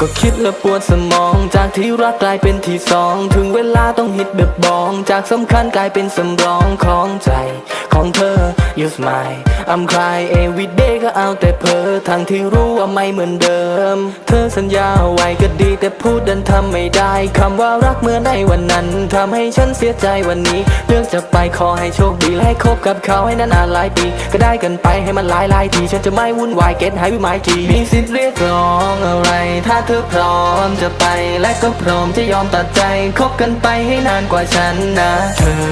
ก็คิดและปวดสมอง จากที่รักกลายเป็นที่สอง ถึงเวลาต้องฮิตแบบบอง จากสำคัญกลายเป็นสำรองของใจ ของเธอ you smile I'm cry every day ก็เอาแต่เพ้อทั้งที่รู้ว่าไม่เหมือนเดิม เธอสัญญาไว้ก็ดีแต่พูดดันทำไม่ได้คำว่ารักเมื่อในวันนั้นทำให้ฉันเสียใจวันนี้เลือกจะไปขอให้โชคดีและให้คบกับเขาให้นานๆหลายปี ก็ได้กันไปให้มันหลายหลายทีฉันจะไม่วุ่นวายเก็ตหายวิมายจีมีสิทธิ์เรียกร้องอะไร ถ้าเธอพร้อมจะไปและก็พร้อมจะยอมตัดใจคบกันไปให้นานกว่าฉันนะ เธอ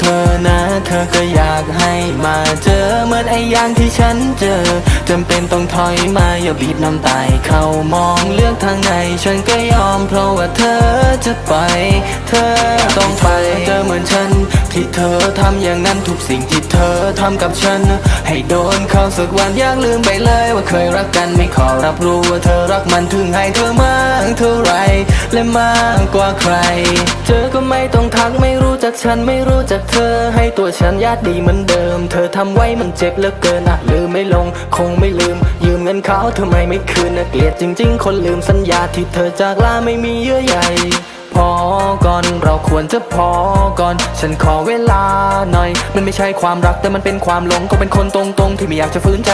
เธอนะ เธอก็อยากให้มาเจอเหมือนไอ้อย่างที่ฉันเจอจำเป็นต้องถอยมาอย่าบีบน้ำตายเข้ามองเลือกทางไหนฉันก็ยอมเพราะว่าเธอจะไป เธอต้องไปเจอเหมือน ที่เธอทำอย่างนั้นทุกสิ่งที่เธอทำกับฉัน ให้โดนเขาสักวันอยากลืมไปเลยว่าเคยรักกันไม่ขอรับรู้ว่าเธอรักมันถึงให้เธอมากเท่าไรและมากกว่าใครเจอก็ไม่ต้องทักไม่รู้จักฉันไม่รู้จักเธอ ให้ตัวฉันญาติดีเหมือนเดิม เธอทำไว้มันเจ็บเหลือเกินอะลืมไม่ลง คงไม่ลืม ยืมเงินเขาทำไมไม่คืนนะเกลียดจริง ๆ คนลืมสัญญาที่เธอจากลาไม่มีเยื่อใย พอก่อนเราควรจะพอก่อน ฉันขอเวลาหน่อย มันไม่ใช่ความรักแต่มันเป็นความหลงก็เป็นคนตรงๆ ที่ไม่อยากจะฝืนใจ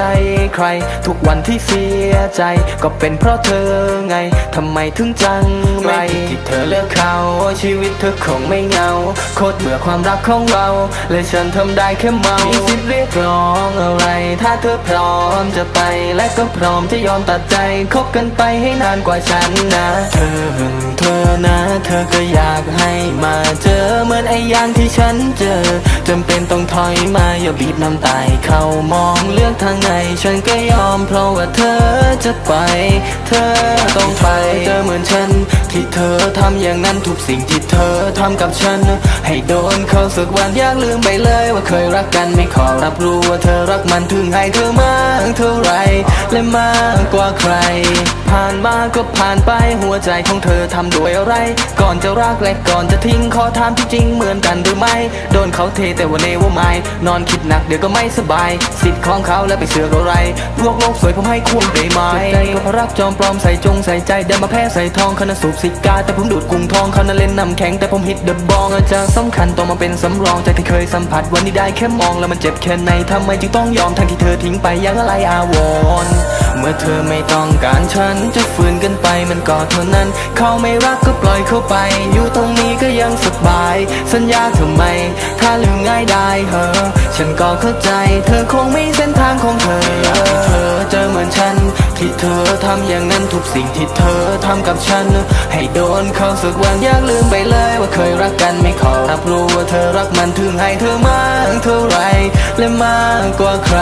ใคร ทุกวันที่เสียใจ ก็เป็นเพราะเธอไงทำไมถึงจังไรที่เธอเลือกเขาชีวิตเธอคงไม่เงา โคตรเบื่อความรักของเราและฉันทำได้แค่เมามีสิทธิ์เรียกร้องอะไร ถ้าเธอพร้อมจะไปและก็พร้อมจะยอมตัดใจคบกันไปให้นานกว่าฉันนะเธอ เธอก็อยากให้ อย่างที่ฉันเจอจำเป็นต้องถอยมาอย่าบีบน้ำตายเข้ามองเลือกทางไหนฉันก็ยอมเพราะว่าเธอจะไป เธอต้องไปเจอเหมือนฉัน ที่เธอทำอย่างนั้นทุกสิ่งที่เธอทำกับฉัน ให้โดนเขาสักวันอยากลืมไปเลย ว่าเคยรักกันไม่ขอรับรู้ว่าเธอรักมันถึงให้เธอมากเท่าไหรและมากกว่าใคร ผ่านมาก็ผ่านไปหัวใจของเธอทำด้วยอะไร ก่อนจะรักและก่อนจะทิ้งขอถามที่จริงเหมือนกันหรือไม่ โดนเขาเทแต่ว่าเนว่าไม่ นอนคิดหนักเดี๋ยวก็ไม่สบาย สิทธิ์ของเขาแล้วไปเสือกอะไร พวกโลกสวยผมให้คุณได้ไหมใจก็เพราะรักจอมปลอมใส่จงใส่ใจเดินมาแพ้ใส่ทองคณะสูบสิกา แต่ผมดูดกุ้งทองเขานั้นเล่นน้ำแข็งแต่ผมฮิตเดอะบองอาจารย์สำคัญต้องมาเป็นสำรองจากที่เคยสัมผัสวันนี้ได้แค่มองแล้วมันเจ็บแค่ไหนทำไมจึงต้องยอมทั้งที่เธอทิ้งไปยังอะไรอาวรณ์เมื่อเธอไม่ต้องการฉันจะฝืนกันไปมันก็เท่านั้น เขาไม่รักก็ปล่อยเขาไป อยู่ตรงนี้ก็ยังสบายสัญญากทำไม ถ้าลืมง่ายได้เหรอ ฉันก็เข้าใจ เธอคงไมีเส้นทางของเธออยากให้เธอเจอเหมือนฉัน ที่เธอทำอย่างนั้นทุกสิ่งที่เธอทำกับฉัน ให้โดนเขาสักวันอยากลืมไปเลยว่าเคยรักกันไม่ขอรับรู้ว่าเธอรักมันถึงให้เธอมากเท่าไหรและมากกว่าใคร